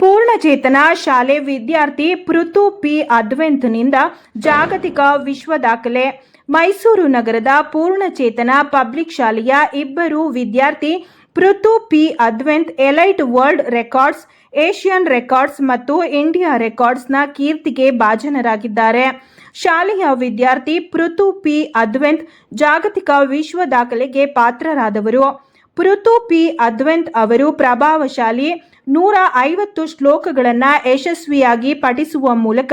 ಪೂರ್ಣಚೇತನ ಶಾಲೆ ವಿದ್ಯಾರ್ಥಿ ಪೃಥು ಪಿ ಅದ್ವೆಂತ್ನಿಂದ ಜಾಗತಿಕ ವಿಶ್ವ ದಾಖಲೆ. ಮೈಸೂರು ನಗರದ ಪೂರ್ಣಚೇತನ ಪಬ್ಲಿಕ್ ಶಾಲೆಯ ಇಬ್ಬರು ವಿದ್ಯಾರ್ಥಿ Prithu P Advent, elite world records, Asian records ಮತ್ತು ಇಂಡಿಯಾ ರೆಕಾರ್ಡ್ಸ್ನ ಕೀರ್ತಿಗೆ ಭಾಜನರಾಗಿದ್ದಾರೆ. ಶಾಲೆಯ ವಿದ್ಯಾರ್ಥಿ ಪೃಥು ಪಿ ಅದ್ವೆಂತ್ ಜಾಗತಿಕ ವಿಶ್ವ ದಾಖಲೆಗೆ ಪಾತ್ರರಾದವರು. ಪೃಥು ಪಿ. ಅದ್ವೆಂತ್ ಅವರು ಪ್ರಭಾವಶಾಲಿ ನೂರ ಐವತ್ತು ಶ್ಲೋಕಗಳನ್ನು ಯಶಸ್ವಿಯಾಗಿ ಪಠಿಸುವ ಮೂಲಕ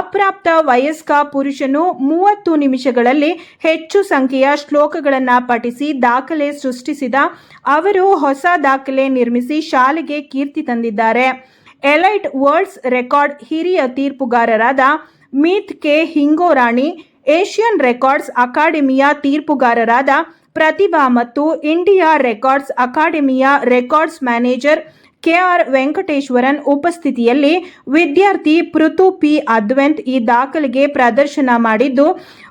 ಅಪ್ರಾಪ್ತ ವಯಸ್ಕ ಪುರುಷನು ಮೂವತ್ತು ನಿಮಿಷಗಳಲ್ಲಿ ಹೆಚ್ಚು ಸಂಖ್ಯೆಯ ಶ್ಲೋಕಗಳನ್ನು ಪಠಿಸಿ ದಾಖಲೆ ಸೃಷ್ಟಿಸಿದ ಅವರು ಹೊಸ ದಾಖಲೆ ನಿರ್ಮಿಸಿ ಶಾಲೆಗೆ ಕೀರ್ತಿ ತಂದಿದ್ದಾರೆ. ಎಲೈಟ್ ವರ್ಲ್ಡ್ಸ್ ರೆಕಾರ್ಡ್ ಹಿರಿಯ ತೀರ್ಪುಗಾರರಾದ Meet K. Hingorani Asian records ಅಕಾಡೆಮಿಯ ತೀರ್ಪುಗಾರರಾದ ಪ್ರತಿಭಾ ಮತ್ತು ಇಂಡಿಯಾ ರೆಕಾರ್ಡ್ಸ್ ಅಕಾಡೆಮಿಯ records manager K R Venkateshwaran ಉಪಸ್ಥಿತಿಯಲ್ಲಿ ವಿದ್ಯಾರ್ಥಿ ಪೃಥು ಪಿ ಅದ್ವೆಂತ್ ಈ ದಾಖಲೆಗೆ ಪ್ರದರ್ಶನ ಮಾಡಿದ್ದು,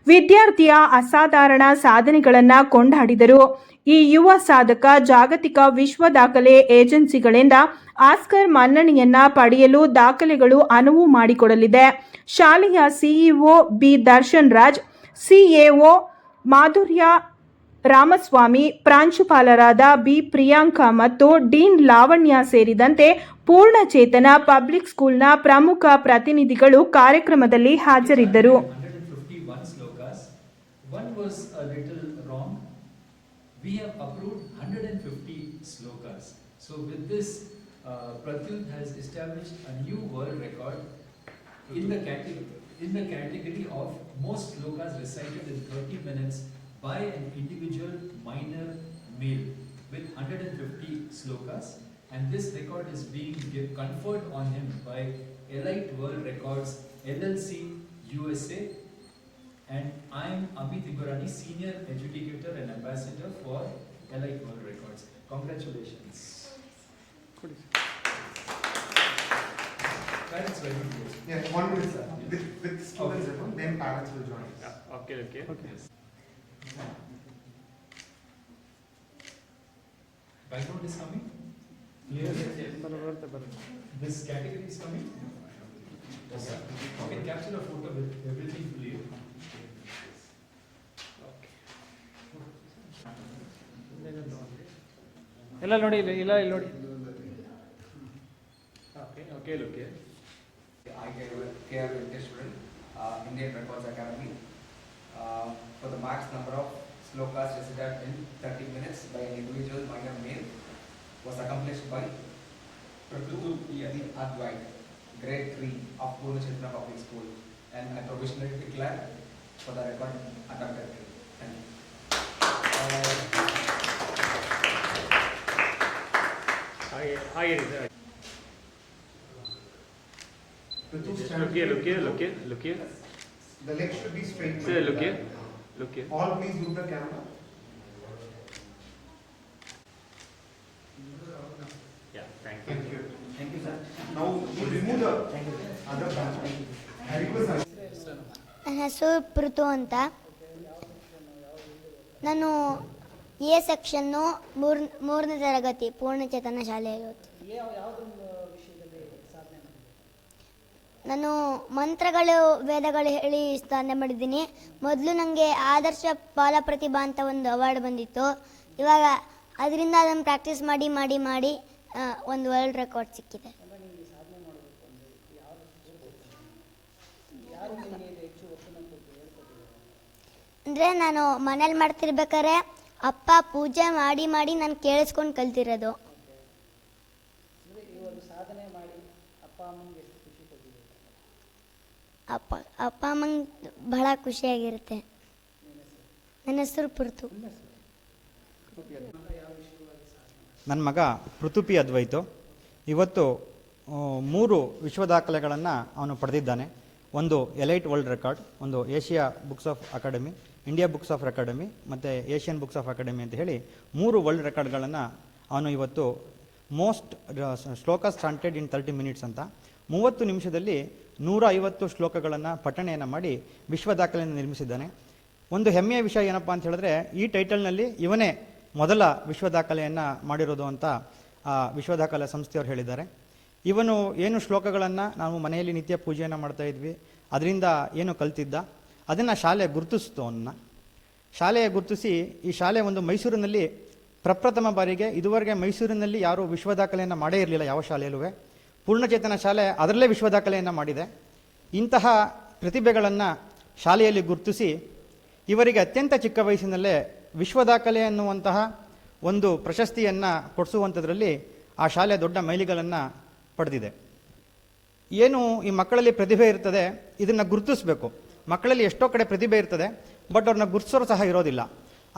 ವಿದ್ಯಾರ್ಥಿಯ ಅಸಾಧಾರಣ ಸಾಧನೆಗಳನ್ನು ಕೊಂಡಾಡಿದರು. ಈ ಯುವ ಸಾಧಕ ಜಾಗತಿಕ ವಿಶ್ವ ದಾಖಲೆ ಏಜೆನ್ಸಿಗಳಿಂದ ಆಸ್ಕರ್ ಮನ್ನಣೆಯನ್ನ ಪಡೆಯಲು ದಾಖಲೆಗಳು ಅನುವು ಮಾಡಿಕೊಡಲಿದೆ. ಶಾಲೆಯ CEO B Darshan Raj, CAO Madhurya Ramaswamy, ಪ್ರಾಂಶುಪಾಲರಾದ ಬಿ ಪ್ರಿಯಾಂಕಾ ಮತ್ತು ಡೀನ್ ಲಾವಣ್ಯ ಸೇರಿದಂತೆ ಪೂರ್ಣಚೇತನ ಪಬ್ಲಿಕ್ ಸ್ಕೂಲ್ನ ಪ್ರಮುಖ ಪ್ರತಿನಿಧಿಗಳು ಕಾರ್ಯಕ್ರಮದಲ್ಲಿ ಹಾಜರಿದ್ದರು. We have approved 150 slokas. So with this, uh, Pratyut has established a new world record in the category, in the category of most slokas recited in 30 minutes by an individual minor male with 150 slokas. And this record is being conferred on him by Elite World Records LLC USA and I am Amit Igorani, Senior Adjudicator and Ambassador for Elite World Records. Congratulations. Parents were good. Yeah, one minute, sir. With, with students alone, then parents will join. us. Okay, okay. Yes. Background is coming? Clear? This category is coming? Yes, sir. Okay, capture a photo with everything clear. ಎಲ್ಲ ನೋಡಿ ಇಲ್ಲ ಇಲ್ಲ ಇಲ್ಲಿ ನೋಡಿ okay okay okay I care Venkateshwaran, uh, Indian Records Academy. Uh, for the max number of slokas recited in 30 minutes by an individual minor male was accomplished by Prabhu Yadi Advait, grade 3 of Pune Chitra Public School. And I provisionally declare for the record attempted. Thank you. Uh, ಹಾಗೆ ಹಾಗೆ sir look here, look here, look here, look here. The legs should be straight. Sir, look here. Look here. All please look the camera. Yeah, thank you. Thank you. Thank you, sir. Now you remove the other branch. I request ನನ್ನ ಹೆಸರು ಪೃಥು ಅಂತ ನಾನು A section ಮೂರ್ ಮೂರನೇ ತರಗತಿ ಪೂರ್ಣಚೇತನ ಶಾಲೆಯಲ್ಲಿ ಓದ್ತೀನಿ ನಾನು ಮಂತ್ರಗಳು ವೇದಗಳು ಹೇಳಿ ಸಾಧನೆ ಮಾಡಿದ್ದೀನಿ. ಮೊದಲು ನನಗೆ ಆದರ್ಶ ಬಾಲ ಪ್ರತಿಭಾ ಅಂತ ಒಂದು ಅವಾರ್ಡ್ ಬಂದಿತ್ತು. ಇವಾಗ ಅದರಿಂದ ಅದನ್ನು ಪ್ರಾಕ್ಟೀಸ್ ಮಾಡಿ ಮಾಡಿ ಮಾಡಿ ಒಂದು ವರ್ಲ್ಡ್ ರೆಕಾರ್ಡ್ ಸಿಕ್ಕಿದೆ. ಅಂದರೆ ನಾನು ಮನೇಲಿ ಮಾಡ್ತಿರ್ಬೇಕಾದ್ರೆ ಅಪ್ಪ ಪೂಜೆ ಮಾಡಿ ಮಾಡಿ ನಾನು ಕೇಳಿಸ್ಕೊಂಡು ಕಲ್ತಿರೋದು. ಅಪ್ಪ ಅಪ್ಪ ಅಮ್ಮಂಗೆ ಬಹಳ ಖುಷಿಯಾಗಿರುತ್ತೆ. ನನ್ನ ಹೆಸರು ಪೃಥು. ನನ್ನ ಮಗ ಪೃಥುಪಿ ಅದ್ವೈತು. ಇವತ್ತು ಮೂರು ವಿಶ್ವ ದಾಖಲೆಗಳನ್ನು ಅವನು ಪಡೆದಿದ್ದಾನೆ. ಒಂದು ಎಲೈಟ್ ವರ್ಲ್ಡ್ ರೆಕಾರ್ಡ್, ಒಂದು Asia books of academy India books of academy ಮತ್ತು ಏಷ್ಯನ್ ಬುಕ್ಸ್ ಆಫ್ ಅಕಾಡೆಮಿ ಅಂತ ಹೇಳಿ ಮೂರು ವರ್ಲ್ಡ್ ರೆಕಾರ್ಡ್ಗಳನ್ನು ಅವನು ಇವತ್ತು ಮೋಸ್ಟ್ ಶ್ಲೋಕ ಸ್ಟಾಂಟೆಡ್ ಇನ್ ತರ್ಟಿ ಮಿನಿಟ್ಸ್ ಅಂತ ಮೂವತ್ತು ನಿಮಿಷದಲ್ಲಿ ನೂರ ಐವತ್ತು ಶ್ಲೋಕಗಳನ್ನು ಪಠಣೆಯನ್ನು ಮಾಡಿ ವಿಶ್ವ ದಾಖಲೆಯನ್ನು ನಿರ್ಮಿಸಿದ್ದಾನೆ. ಒಂದು ಹೆಮ್ಮೆಯ ವಿಷಯ ಏನಪ್ಪ ಅಂತ ಹೇಳಿದ್ರೆ ಈ ಟೈಟಲ್ನಲ್ಲಿ ಇವನೇ ಮೊದಲ ವಿಶ್ವ ದಾಖಲೆಯನ್ನು ಮಾಡಿರೋದು ಅಂತ ವಿಶ್ವ ದಾಖಲೆ ಸಂಸ್ಥೆಯವರು ಹೇಳಿದ್ದಾರೆ. ಇವನು ಏನು ಶ್ಲೋಕಗಳನ್ನು ನಾವು ಮನೆಯಲ್ಲಿ ನಿತ್ಯ ಪೂಜೆಯನ್ನು ಮಾಡ್ತಾ ಇದ್ವಿ, ಅದರಿಂದ ಏನು ಕಲ್ತಿದ್ದ ಅದನ್ನು ಶಾಲೆ ಗುರುತಿಸ್ತು ಅವನ್ನ. ಶಾಲೆಯ ಗುರುತಿಸಿ ಈ ಶಾಲೆ ಒಂದು ಮೈಸೂರಿನಲ್ಲಿ ಪ್ರಪ್ರಥಮ ಬಾರಿಗೆ ಇದುವರೆಗೆ ಮೈಸೂರಿನಲ್ಲಿ ಯಾರೂ ವಿಶ್ವ ದಾಖಲೆಯನ್ನು ಮಾಡೇ ಇರಲಿಲ್ಲ ಯಾವ ಶಾಲೆಯಲ್ಲೂ ಪೂರ್ಣಚೇತನ ಶಾಲೆ ಅದರಲ್ಲೇ ವಿಶ್ವ ದಾಖಲೆಯನ್ನು ಮಾಡಿದೆ. ಇಂತಹ ಪ್ರತಿಭೆಗಳನ್ನು ಶಾಲೆಯಲ್ಲಿ ಗುರುತಿಸಿ ಇವರಿಗೆ ಅತ್ಯಂತ ಚಿಕ್ಕ ವಯಸ್ಸಿನಲ್ಲೇ ವಿಶ್ವ ದಾಖಲೆ ಅನ್ನುವಂತಹ ಒಂದು ಪ್ರಶಸ್ತಿಯನ್ನು ಕೊಡಿಸುವಂಥದ್ರಲ್ಲಿ ಆ ಶಾಲೆ ದೊಡ್ಡ ಮೈಲಿಗಳನ್ನು ಪಡೆದಿದೆ. ಏನು ಈ ಮಕ್ಕಳಲ್ಲಿ ಪ್ರತಿಭೆ ಇರ್ತದೆ, ಇದನ್ನು ಗುರುತಿಸಬೇಕು. ಮಕ್ಕಳಲ್ಲಿ ಎಷ್ಟೋ ಕಡೆ ಪ್ರತಿಭೆ ಇರ್ತದೆ, ಬಟ್ ಅವ್ರನ್ನ ಗುರುತಿಸೋರು ಸಹ ಇರೋದಿಲ್ಲ.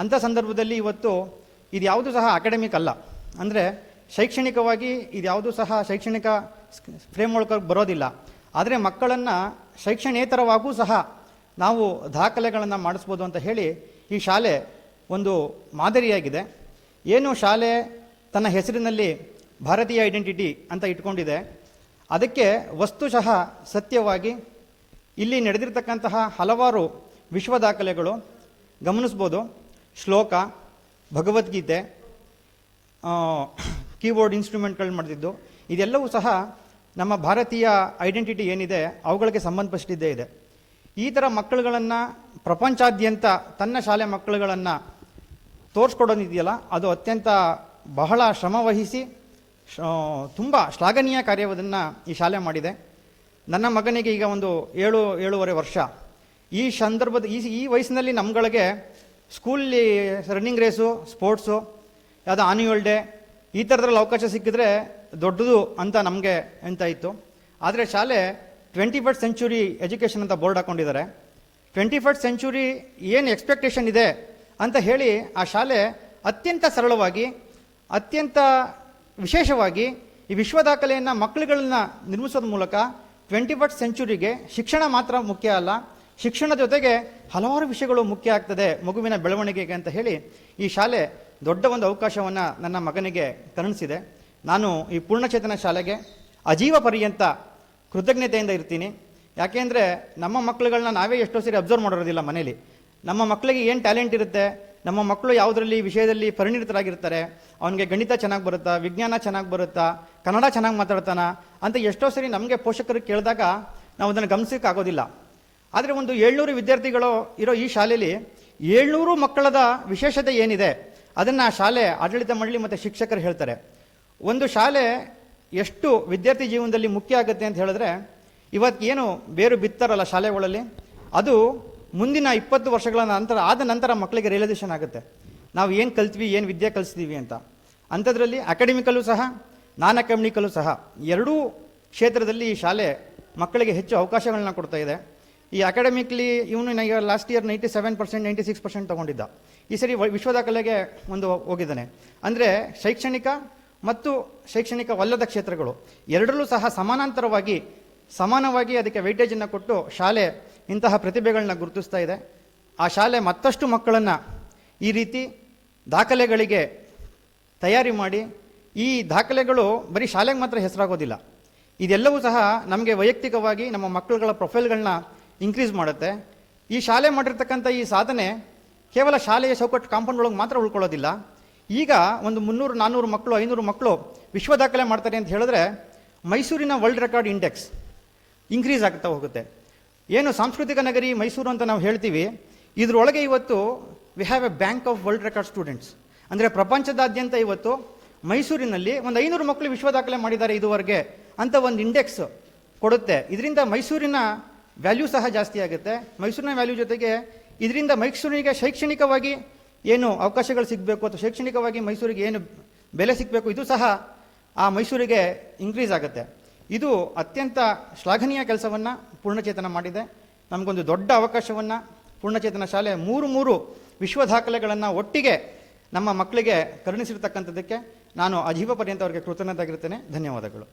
ಅಂಥ ಸಂದರ್ಭದಲ್ಲಿ ಇವತ್ತು ಇದು ಯಾವುದೂ ಸಹ ಅಕಾಡೆಮಿಕ್ ಅಲ್ಲ. ಅಂದರೆ ಶೈಕ್ಷಣಿಕವಾಗಿ ಇದು ಯಾವುದೂ ಸಹ ಶೈಕ್ಷಣಿಕ ಫ್ರೇಮ್ ಒಳಗೆ ಬರೋದಿಲ್ಲ. ಆದರೆ ಮಕ್ಕಳನ್ನು ಶೈಕ್ಷಣೇತರವಾಗೂ ಸಹ ನಾವು ದಾಖಲೆಗಳನ್ನು ಮಾಡಿಸ್ಬೋದು ಅಂತ ಹೇಳಿ ಈ ಶಾಲೆ ಒಂದು ಮಾದರಿಯಾಗಿದೆ. ಏನು ಶಾಲೆ ತನ್ನ ಹೆಸರಿನಲ್ಲಿ ಭಾರತೀಯ ಐಡೆಂಟಿಟಿ ಅಂತ ಇಟ್ಕೊಂಡಿದೆ. ಅದಕ್ಕೆ ವಸ್ತುಶಃ ಸತ್ಯವಾಗಿ ಇಲ್ಲಿ ನಡೆದಿರ್ತಕ್ಕಂತಹ ಹಲವಾರು ವಿಶ್ವ ದಾಖಲೆಗಳು, ಗಮನಿಸ್ಬೋದು. ಶ್ಲೋಕ, ಭಗವದ್ಗೀತೆ ಕೀಬೋರ್ಡ್ ಇನ್ಸ್ಟ್ರೂಮೆಂಟ್ಗಳು ಮಾಡಿದ್ದು ಇದೆಲ್ಲವೂ ಸಹ ನಮ್ಮ ಭಾರತೀಯ ಐಡೆಂಟಿಟಿ ಏನಿದೆ, ಅವುಗಳಿಗೆ ಸಂಬಂಧಪಟ್ಟಿದ್ದೇ ಇದೆ. ಈ ಥರ ಮಕ್ಕಳುಗಳನ್ನು, ಪ್ರಪಂಚಾದ್ಯಂತ ತನ್ನ ಶಾಲೆ ಮಕ್ಕಳುಗಳನ್ನು ತೋರಿಸ್ಕೊಡೋದಿದೆಯಲ್ಲ, ಅದು ಅತ್ಯಂತ ಬಹಳ ಶ್ರಮವಹಿಸಿ ತುಂಬ ಶ್ಲಾಘನೀಯ ಕಾರ್ಯವನ್ನು ಈ ಶಾಲೆ ಮಾಡಿದೆ. ನನ್ನ ಮಗನಿಗೆ ಈಗ ಒಂದು ಏಳು, ಏಳೂವರೆ ವರ್ಷ. ಈ ಸಂದರ್ಭದ, ಈ ಈ ವಯಸ್ಸಿನಲ್ಲಿ ನಮ್ಗಳಿಗೆ ಸ್ಕೂಲಲ್ಲಿ ರನ್ನಿಂಗ್ ರೇಸು ಸ್ಪೋರ್ಟ್ಸು ಯಾವುದೋ ಆನ್ಯುವಲ್ ಡೇ ಈ ಥರದ್ರಲ್ಲಿ ಅವಕಾಶ ಸಿಕ್ಕಿದ್ರೆ ದೊಡ್ಡದು ಅಂತ ನಮಗೆ ಅಂತ ಇತ್ತು. ಆದರೆ ಶಾಲೆ ಟ್ವೆಂಟಿ ಫಸ್ಟ್ ಸೆಂಚುರಿ ಎಜುಕೇಷನ್ ಅಂತ ಬೋರ್ಡ್ ಹಾಕೊಂಡಿದ್ದಾರೆ. ಟ್ವೆಂಟಿ ಫಸ್ಟ್ ಸೆಂಚುರಿ ಏನು ಎಕ್ಸ್ಪೆಕ್ಟೇಷನ್ ಇದೆ ಅಂತ ಹೇಳಿ ಆ ಶಾಲೆ ಅತ್ಯಂತ ಸರಳವಾಗಿ, ಅತ್ಯಂತ ವಿಶೇಷವಾಗಿ ಈ ವಿಶ್ವ ದಾಖಲೆಯನ್ನು ಮಕ್ಕಳುಗಳನ್ನ ನಿರ್ಮಿಸೋದ್ರ ಮೂಲಕ ಟ್ವೆಂಟಿ ಫಸ್ಟ್ ಸೆಂಚುರಿಗೆ ಶಿಕ್ಷಣ ಮಾತ್ರ ಮುಖ್ಯ ಅಲ್ಲ ಶಿಕ್ಷಣ ಜೊತೆಗೆ ಹಲವಾರು ವಿಷಯಗಳು ಮುಖ್ಯ ಆಗ್ತದೆ ಮಗುವಿನ ಬೆಳವಣಿಗೆಗೆ ಅಂತ ಹೇಳಿ ಈ ಶಾಲೆ ದೊಡ್ಡ ಒಂದು ಅವಕಾಶವನ್ನು ನನ್ನ ಮಗನಿಗೆ ಕರುಣಿಸಿದೆ ನಾನು ಈ ಪೂರ್ಣಚೇತನ ಶಾಲೆಗೆ ಅಜೀವ ಪರ್ಯಂತ ಕೃತಜ್ಞತೆಯಿಂದ ಇರ್ತೀನಿ. ಯಾಕೆಂದರೆ ನಮ್ಮ ಮಕ್ಕಳುಗಳನ್ನ ನಾವೇ ಎಷ್ಟೋ ಸರಿ ಅಬ್ಸರ್ವ್ ಮಾಡಿರೋದಿಲ್ಲ ಮನೇಲಿ. ನಮ್ಮ ಮಕ್ಕಳಿಗೆ ಏನು ಟ್ಯಾಲೆಂಟ್ ಇರುತ್ತೆ ನಮ್ಮ ಮಕ್ಕಳು ಯಾವುದರಲ್ಲಿ ವಿಷಯದಲ್ಲಿ ಪರಿಣಿತರಾಗಿರ್ತಾರೆ, ಅವನಿಗೆ ಗಣಿತ ಚೆನ್ನಾಗಿ ಬರುತ್ತಾ, ವಿಜ್ಞಾನ ಚೆನ್ನಾಗಿ ಬರುತ್ತಾ, ಕನ್ನಡ ಚೆನ್ನಾಗಿ ಮಾತಾಡ್ತಾನ ಅಂತ ಎಷ್ಟೋ ಸರಿ ನಮಗೆ ಪೋಷಕರು ಕೇಳಿದಾಗ ನಾವು ಅದನ್ನು ಗಮನಿಸೋಕ್ಕಾಗೋದಿಲ್ಲ. ಆದರೆ ಒಂದು ಏಳ್ನೂರು ವಿದ್ಯಾರ್ಥಿಗಳು ಇರೋ ಈ ಶಾಲೆಯಲ್ಲಿ ಏಳ್ನೂರು ಮಕ್ಕಳದ ವಿಶೇಷತೆ ಏನಿದೆ, ಅದನ್ನು ಶಾಲೆ ಆಡಳಿತ ಮಂಡಳಿ ಮತ್ತು ಶಿಕ್ಷಕರು ಹೇಳ್ತಾರೆ. ಒಂದು ಶಾಲೆ ಎಷ್ಟು ವಿದ್ಯಾರ್ಥಿ ಜೀವನದಲ್ಲಿ ಮುಖ್ಯ ಆಗುತ್ತೆ ಅಂತ ಹೇಳಿದ್ರೆ, ಇವತ್ತು ಏನು ಬೇರು ಬಿತ್ತಾರಲ್ಲ ಶಾಲೆಗಳಲ್ಲಿ? ಅದು ಮುಂದಿನ ಇಪ್ಪತ್ತು ವರ್ಷಗಳ ನಂತರ, ಆದ ನಂತರ ಮಕ್ಕಳಿಗೆ ರಿಯಲೈಸೇಷನ್ ಆಗುತ್ತೆ. ನಾವು ಏನು ಕಲ್ತೀವಿ, ಏನು ವಿದ್ಯೆ ಕಲಿಸ್ತೀವಿ ಅಂತ. ಅಂಥದ್ರಲ್ಲಿ ಅಕಾಡೆಮಿಕಲ್ಲೂ ಸಹ ನಾನ್ ಅಕಾಡೆಮಿಕಲ್ಲೂ ಸಹ, ಎರಡೂ ಕ್ಷೇತ್ರದಲ್ಲಿ ಈ ಶಾಲೆ ಮಕ್ಕಳಿಗೆ ಹೆಚ್ಚು ಅವಕಾಶಗಳನ್ನ ಕೊಡ್ತಾ ಇದೆ. ಈ ಅಕಾಡೆಮಿಕ್ಲಿ ಇವನು ನನಗೆ last year ninety seven percent ninety six percent ತೊಗೊಂಡಿದ್ದ. ಈ ಸರಿ ವಿಶ್ವದಾಖಲೆಗೆ ವಿಶ್ವ ಒಂದು ಹೋಗಿದ್ದಾನೆ. ಅಂದರೆ ಶೈಕ್ಷಣಿಕ ಮತ್ತು ಶೈಕ್ಷಣಿಕವಲ್ಲದ ಕ್ಷೇತ್ರಗಳು ಎರಡರಲ್ಲೂ ಸಹ ಸಮಾನಾಂತರವಾಗಿ, ಸಮಾನವಾಗಿ ಅದಕ್ಕೆ ವೈಟೇಜನ್ನು ಕೊಟ್ಟು ಶಾಲೆ ಇಂತಹ ಪ್ರತಿಭೆಗಳನ್ನ ಗುರುತಿಸ್ತಾ ಇದೆ. ಆ ಶಾಲೆ ಮತ್ತಷ್ಟು ಮಕ್ಕಳನ್ನು ಈ ರೀತಿ ದಾಖಲೆಗಳಿಗೆ ತಯಾರಿ ಮಾಡಿ, ಈ ದಾಖಲೆಗಳು ಬರೀ ಶಾಲೆಗೆ ಮಾತ್ರ ಹೆಸರಾಗೋದಿಲ್ಲ. ಇದೆಲ್ಲವೂ ಸಹ ನಮಗೆ ವೈಯಕ್ತಿಕವಾಗಿ ನಮ್ಮ ಮಕ್ಕಳುಗಳ ಪ್ರೊಫೈಲ್ಗಳನ್ನ ಇನ್ಕ್ರೀಸ್ ಮಾಡುತ್ತೆ. ಈ ಶಾಲೆ ಮಾಡಿರ್ತಕ್ಕಂಥ ಈ ಸಾಧನೆ ಕೇವಲ ಶಾಲೆಯ ಚೌಕಟ್ಟು ಕಾಂಪೌಂಡ್ ಒಳಗೆ ಮಾತ್ರ ಉಳ್ಕೊಳ್ಳೋದಿಲ್ಲ. ಈಗ ಒಂದು ಮುನ್ನೂರು ನಾನ್ನೂರು ಮಕ್ಕಳು, ಐನೂರು ಮಕ್ಕಳು ವಿಶ್ವ ದಾಖಲೆ ಮಾಡ್ತಾರೆ ಅಂತ ಹೇಳಿದ್ರೆ ಮೈಸೂರಿನ ವರ್ಲ್ಡ್ ರೆಕಾರ್ಡ್ ಇಂಡೆಕ್ಸ್ ಇನ್ಕ್ರೀಸ್ ಆಗ್ತಾ ಹೋಗುತ್ತೆ. ಏನು ಸಾಂಸ್ಕೃತಿಕ ನಗರಿ ಮೈಸೂರು ಅಂತ ನಾವು ಹೇಳ್ತೀವಿ, ಇದರೊಳಗೆ ಇವತ್ತು we have a bank of world record students ಅಂದರೆ ಪ್ರಪಂಚದಾದ್ಯಂತ ಇವತ್ತು ಮೈಸೂರಿನಲ್ಲಿ ಒಂದು ಐನೂರು ಮಕ್ಕಳು ವಿಶ್ವ ದಾಖಲೆ ಮಾಡಿದ್ದಾರೆ ಇದುವರೆಗೆ ಅಂತ ಒಂದು ಇಂಡೆಕ್ಸ್ ಕೊಡುತ್ತೆ. ಇದರಿಂದ ಮೈಸೂರಿನ ವ್ಯಾಲ್ಯೂ ಸಹ ಜಾಸ್ತಿ ಆಗುತ್ತೆ. ಮೈಸೂರಿನ ವ್ಯಾಲ್ಯೂ ಜೊತೆಗೆ ಇದರಿಂದ ಮೈಸೂರಿಗೆ ಶೈಕ್ಷಣಿಕವಾಗಿ ಏನು ಅವಕಾಶಗಳು ಸಿಗಬೇಕು ಅಥವಾ ಶೈಕ್ಷಣಿಕವಾಗಿ ಮೈಸೂರಿಗೆ ಏನು ಬೆಲೆ ಸಿಗಬೇಕು ಇದು ಸಹ ಆ ಮೈಸೂರಿಗೆ ಇನ್ಕ್ರೀಸ್ ಆಗುತ್ತೆ. ಇದು ಅತ್ಯಂತ ಶ್ಲಾಘನೀಯ ಕೆಲಸವನ್ನು ಪೂರ್ಣಚೇತನ ಮಾಡಿದೆ. ನಮಗೊಂದು ದೊಡ್ಡ ಅವಕಾಶವನ್ನು ಪೂರ್ಣಚೇತನ ಶಾಲೆ ಮೂರು ಮೂರು ವಿಶ್ವ ದಾಖಲೆಗಳನ್ನು ಒಟ್ಟಿಗೆ ನಮ್ಮ ಮಕ್ಕಳಿಗೆ ಕರುಣಿಸಿರ್ತಕ್ಕಂಥದ್ದಕ್ಕೆ ನಾನು ಅಜೀವ ಪರ್ಯಂತ ಅವರಿಗೆ ಕೃತಜ್ಞತಾಗಿರ್ತೇನೆ ಧನ್ಯವಾದಗಳು.